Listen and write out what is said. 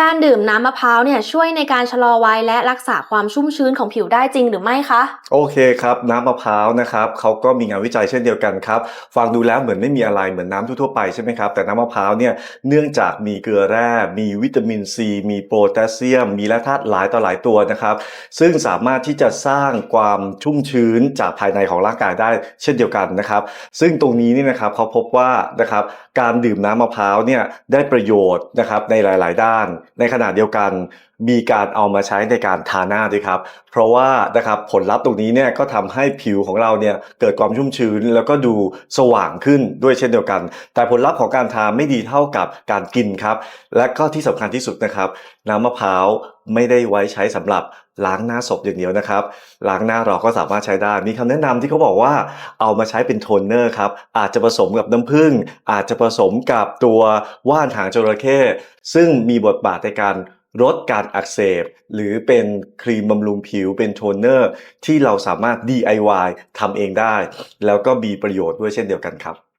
การดื่มน้ำมะพร้าวเนี่ยช่วยในการชะลอวัยและรักษาความชุ่มชื้นของผิวได้จริงหรือไม่คะ โอเคครับ น้ำมะพร้าวนะครับเขาก็มีงานวิจัยเช่นเดียวกันครับฟังดูแล้วเหมือนไม่มีอะไรเหมือนน้ำทั่วๆไปใช่ไหมครับแต่น้ำมะพร้าวเนี่ยเนื่องจากมีเกลือแร่ มีวิตามินซี มีโพแทสเซียม มีแร่ธาตุหลายต่อหลายตัวนะครับ ซึ่งสามารถที่จะสร้างความชุ่มชื้นจากภายในของร่างกายได้เช่นเดียวกันนะครับ ซึ่งตรงนี้นี่นะครับเขาพบว่านะครับการดื่มน้ำมะพร้าวเนี่ยได้ประโยชน์นะครับในหลาย ๆ ด้านในขณะเดียวกันมีการเอามาใช้ในการทาหน้าด้วยครับ เพราะว่านะครับผลลัพธ์ตรงนี้เนี่ยก็ทำให้ผิวของเราเนี่ยเกิดความชุ่มชื้น แล้วก็ดูสว่างขึ้นด้วยเช่นเดียวกัน แต่ผลลัพธ์ของการทาไม่ดีเท่ากับการกินครับ และก็ที่สำคัญที่สุดนะครับ น้ำมะพร้าว ไม่ได้ไว้ใช้สำหรับล้างหน้าศพอย่างเดียวนะครับ ล้างหน้าเราก็สามารถใช้ได้ มีคำแนะนำที่เขาบอกว่าเอามาใช้เป็นโทนเนอร์ครับ อาจจะผสมกับน้ำผึ้ง อาจจะผสมกับตัวว่านหางจระเข้ซึ่งมีบทบาทในการลดการอักเสบ หรือเป็นครีมบำรุงผิวเป็นโทนเนอร์ ที่เราสามารถ DIY ทำเองได้ แล้วก็มีประโยชน์ด้วยเช่นเดียวกันครับ